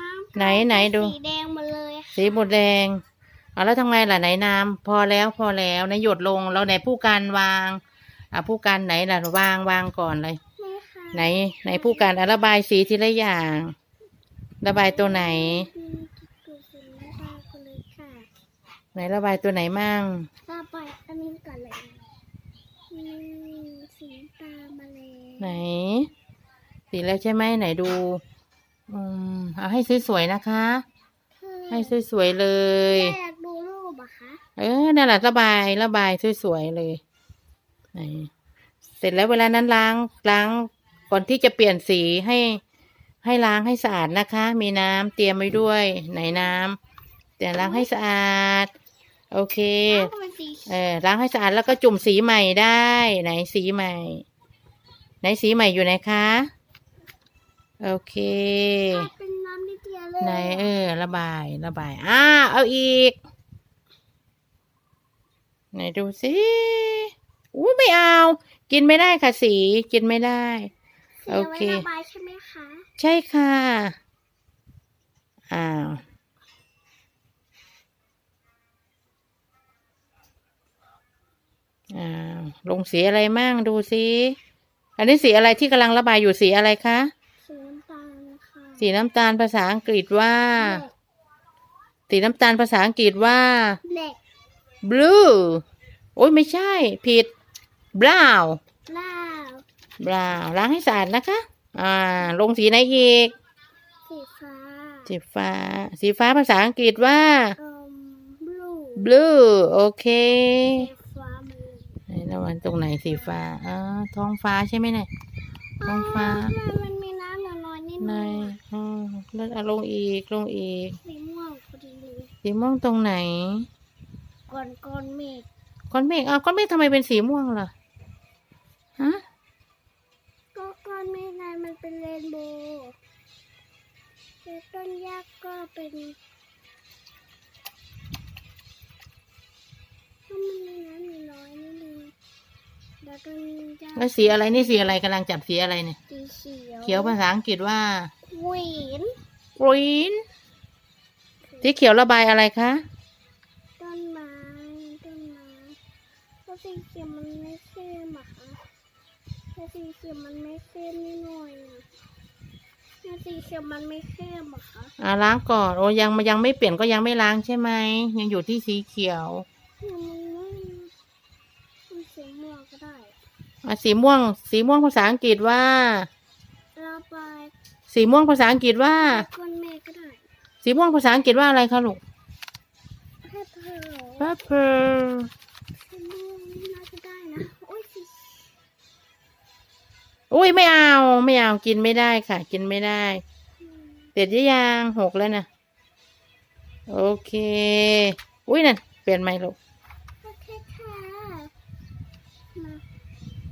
น้ำไหนไหนดู สีแดงหมดเลยค่ะสีหมดแดงเอาแล้วทำไงล่ะไหนน้ำพอแล้วพอแล้วไหนหยดลงแล้วไหนผู้การวางอะผู้การไหนล่ะวางวางก่อนเลยนี่ค่ะไหนไหนผู้การอะระบายสีทีละอย่าง ระบายตัวไหนอืมดูสีไม่ได้กันเลยค่ะไหนระบายตัวไหนมั่งระบายอันนี้ก่อนเลยอืมสีตามมาเลยไหน สีแล้วใช่ไหมไหนดูอืม เอาให้สวยๆนะคะ ให้สวยๆเลยแม่อยากดูรูปอะคะเออนั่นแหละระบายระบายสวยๆเลยไหนเสร็จแล้วเวลานั้นล้างล้างก่อนที่จะเปลี่ยนสีให้ ให้ล้างให้สะอาดนะคะ มีน้ำเตรียมไว้ด้วย ไหนน้ำแต่ล้างให้สะอาด โอเคน้ำก็เป็นสีเออล้างให้สะอาดแล้วก็จุ่มสีใหม่ได้ ไหนสีใหม่ ไหนสีใหม่อยู่ไหนคะ โอเคเป็น ไหนเออ ระบายระบายอ่าเอาอีก ไหนดูสิอู้ไม่เอา กินไม่ได้ค่ะสีกินไม่ได้สีโอเอาเคไว้ระบายใช่ไหมคะ ใช่ค่ะอ้าวอ้าวลงสีอะไรมั่งดูสิ อันนี้สีอะไรที่กำลังระบายอยู่สีอะไรคะสีน้ำตาลค่ะ สีน้ำตาลภาษาอังกฤษว่า สีน้ำตาลภาษาอังกฤษว่าเด็ก blue โอ้ยไม่ใช่ ผิด brown ลาว brown ล้างให้สะอาดนะคะ อ่า ลงสีไหนอีก สีฟ้า สีฟ้า สีฟ้าภาษาอังกฤษว่าเอ่มบลู blue โอเคสีฟ้ามาเลยไหนระวันตรงไหนสีฟ้าอ่าท้องฟ้าใช่ไหมเนี่ยท้องฟ้า ในน่อยอืมแล้วเอาลงอีกลงอีก สีม่วงพอดีเลยสีม่วงตรงไหน ก่อนก้อนเมฆก้อนเมฆอ้าวก้อนเมฆทำไมเป็นสีม่วงล่ะฮะก็ก้อนเมฆนั้นมันเป็นเรนโบว์แล้วต้นยักษ์ก็เป็น แล้วษ์สีอะไรนี่สีอะไรกำลังจับสีอะไรเนี่ยสีเขียวเขียวภาษาอังกฤษว่าหวีน green สีเขียวระบายอะไรคะต้นไม้ต้นไม้เพราะสีเขียวมันไม่เข้มอะคะเพราะสีเขียวมันไม่เข้มนิดหน่อยอะเพราะสีเขียวมันไม่เข้มอะคะอ่าล้างก่อนโอ้ยังยังไม่เปลี่ยนก็ยังไม่ล้างใช่ไหมยังอยู่ที่สีเขียวมันไม่มันสีม่วงก็ได้ อะสีม่วง สีม่วงภาษาอังกฤษว่า ระบายสีม่วงภาษาอังกฤษว่า ก้อนเมฆก็ได้สีม่วงภาษาอังกฤษว่าอะไรคะลูกแค่เพล purple สีม่วงน่าจะได้นะโอ้ยสีอุ้ยไม่เอาไม่เอากินไม่ได้ค่ะ กินไม่ได้อืมเสร็จหรือยังหกแล้วนะโอเค อุ้ยนั่นเปลี่ยนไหมลูก